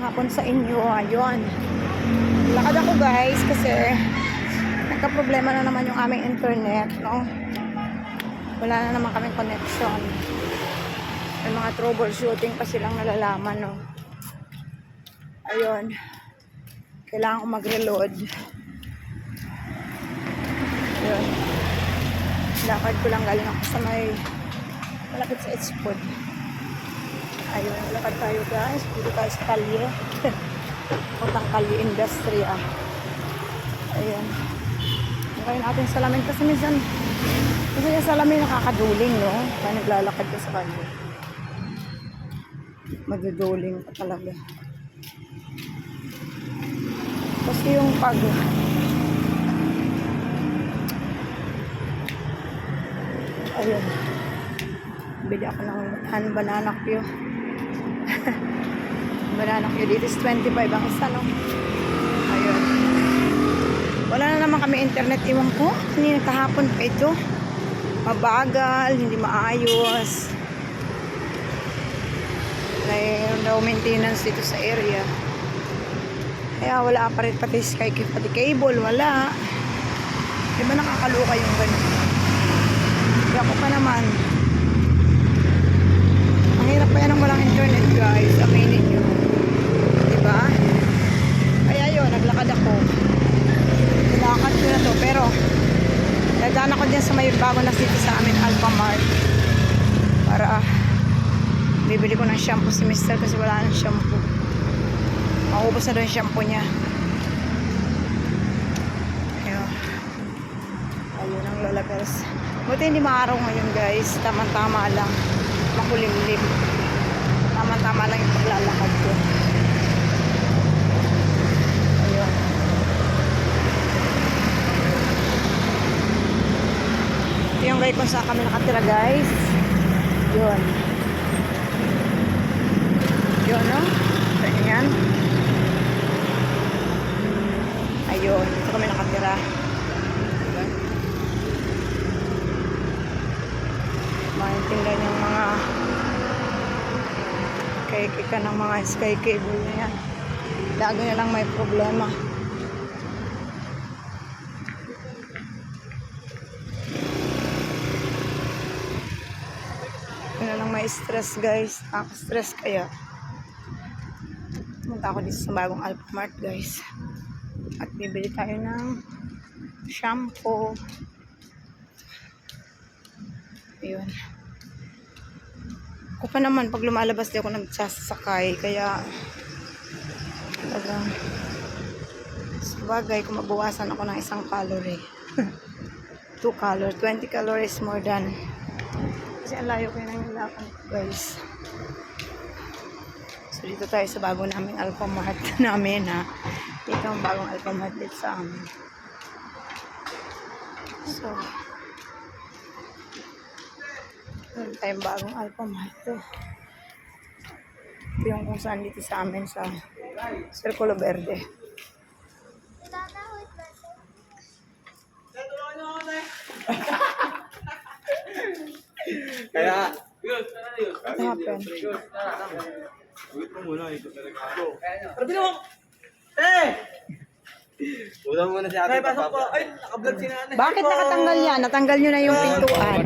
hapon sa inyo. Ayun. Lakad ako guys kasi nagka-problema na naman yung aming internet, no? Wala na naman kaming connection. May mga troubleshooting pa silang nalalaman, no? Ayun. Kailangan ko mag-reload. Ayun. Lakad ko lang galing ako sa may malapit sa H-Food. Ayun, lakad tayo guys. Dito tayo sa kalye. Puntang kalye industry ah. Ayun. Okay natin salamin kasi minsan kasi yung salamin nakakaduling no. Kaya naglalakad ka sa kalye. Maduduling ka talaga. Kasi yung pag Ayun. Bili ako ng banana Q. banana Q dito is 25 ang isa, no? Ayun. Wala na naman kami internet. Iwan ko. Kanina kahapon pa ito. Mabagal, hindi maayos. Mayroon daw maintenance dito sa area. Kaya wala pa rin pati sky pati cable, wala. Di ba nakakaluka yung ganun? Kaya ako pa naman. Ang hirap pa yan ng walang internet guys. Aminin nyo. Diba? Kaya yun, naglakad ako. Nilakad ko na to. Pero, nadaan ako dyan sa may bago na city sa amin, Alphamart. Para, bibili ko ng shampoo si Mister kasi wala nang shampoo. Maubos na doon shampoo niya. Ayun. Ayun ang lalabas. Buti hindi maaraw ngayon guys. Tama-tama lang. Makulimlim. Tama-tama lang yung paglalakad ko. Ayun. Ito yung guy kung saan kami nakatira guys. Yun no? Ganyan. Ayun. Dito kami nakatira. maintindihan yung mga kay ng mga sky cable na yan. Lagi na lang may problema. Na lang may stress guys. Nakaka-stress kaya. Pumunta ako dito sa bagong Alphamart guys. At bibili tayo ng shampoo. Ayun. Ako pa naman, pag lumalabas di ako nagsasakay, kaya talagang sa bagay, kung mabawasan ako ng isang calorie. 2 calories, 20 calories more than kasi ang layo kayo ng nilakan guys. So dito tayo sa bago namin Alphamart namin ha. Dito ang bagong Alphamart dito sa amin. So, meron tayong bagong Alphamart. Ito. Ito yung kung saan dito sa amin sa Circulo Verde. Kaya, What happened? wait mo muna, ito talaga ako. Sabi mo! Eh! Una muna si ate. Pasok po. Ay, naka-vlog si nanay. Bakit nakatanggal yan? Natanggal nyo na yung pintuan.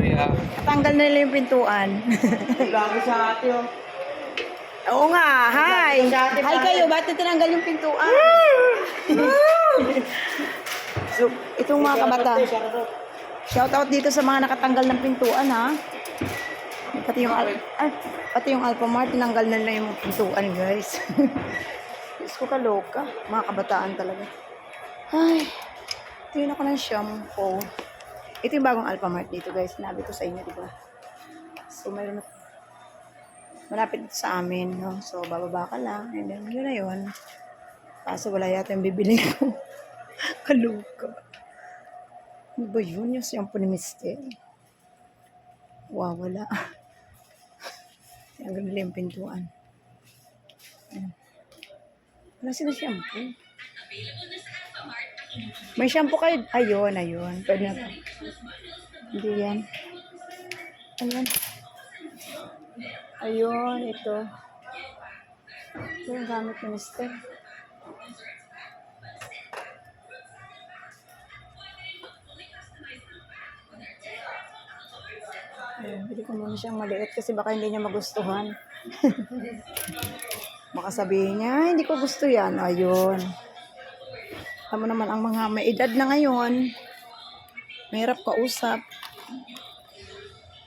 Natanggal na nila yung pintuan. Lagi sa ate, oh. Oo nga, hi! Hi kayo, ba't tinanggal yung pintuan? so, itong mga kabata. Shout out dito sa mga nakatanggal ng pintuan ha. Pati yung Al ay, pati yung Alphamart tinanggal na lang yung pintuan, guys. Diyos ko kaloka, mga kabataan talaga. Ay, tingin ako ng shampoo. Ito yung bagong Alphamart dito, guys. Sinabi ko sa inyo, di ba? So, mayroon malapit sa amin, no? So, bababa ka lang. And then, yun na yun. Kaso wala yata yung bibili ko. Kaloka. Ano ba yun? Yung shampoo ni Mister. Wow, wala. Ang ganda yung pintuan. Wala sila shampoo. May shampoo kayo? Ayun, ayun. Pwede na. Hindi yan. Ayun. Ayun, ito. Ito yung gamit ni Mister. Ayun, bili ko muna siyang maliit kasi baka hindi niya magustuhan. baka sabihin niya, "Ay, hindi ko gusto yan. Ayun. Alam mo naman, ang mga may edad na ngayon, mahirap kausap.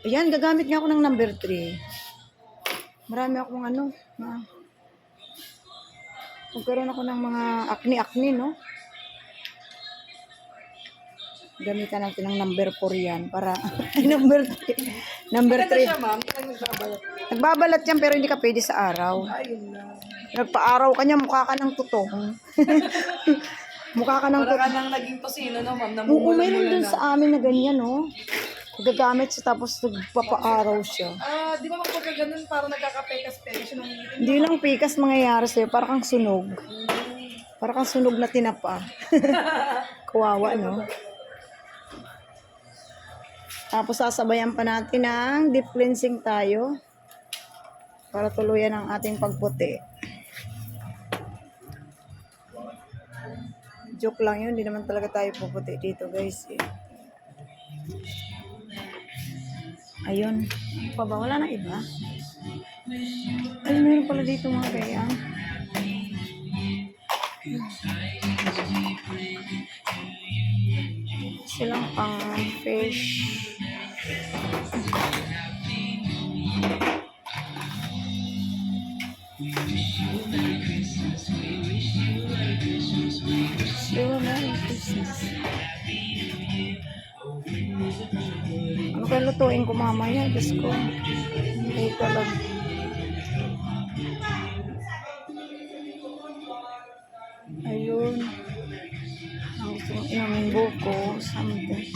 Ayan, gagamit nga ako ng number 3. Marami akong ano, na magkaroon ako ng mga acne-acne, no? Gamitan natin ng number 4 yan para number 3. Number 3. ma'am. Ano nagbabalat? Yan pero hindi ka pwede sa araw. Nagpa-araw ka niya, mukha ka ng tutong. mukha ka ng tutong. ka nang naging tosino, no, ma'am? Oo, Namumulan meron dun sa amin na ganyan, no? Gagamit siya tapos nagpapa-araw siya. Ah, di ba ma'am, pagka ganun, parang nagkakapekas-pekas yung nangingitim? Hindi lang pikas mangyayari sa'yo, para kang sunog. Para kang sunog na tinapa. Kawawa, no? Tapos sasabayan pa natin ng deep cleansing tayo para tuluyan ang ating pagputi. Joke lang yun, hindi naman talaga tayo puputi dito guys. Eh. Ayun. Ano Pa ba? Wala na iba? Ay, meron pala dito mga kaya. Silang pang fish. Lutuin ko mamaya? Diyos ko. Ay, talag. Ayun. Ang gusto kong inumin buko. Something.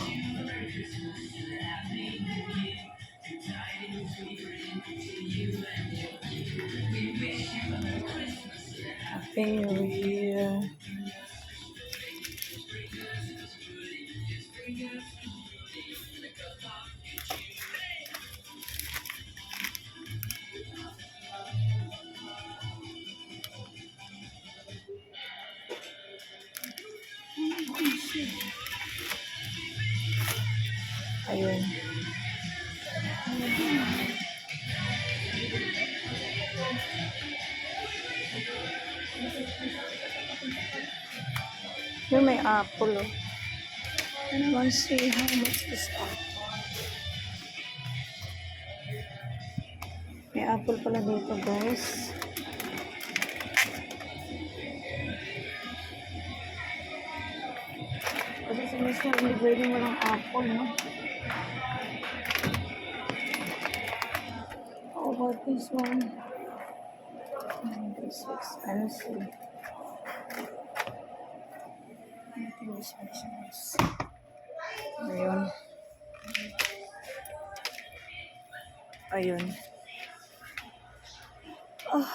Happy New Year. Ayun. Here may apple. Oh. I want to see how much this apple. May apple pala dito, guys. Sa Mr. hindi pwedeng walang apple, no? How about this one? This is expensive. I think this one nice. Ayun. Ayun. Oh.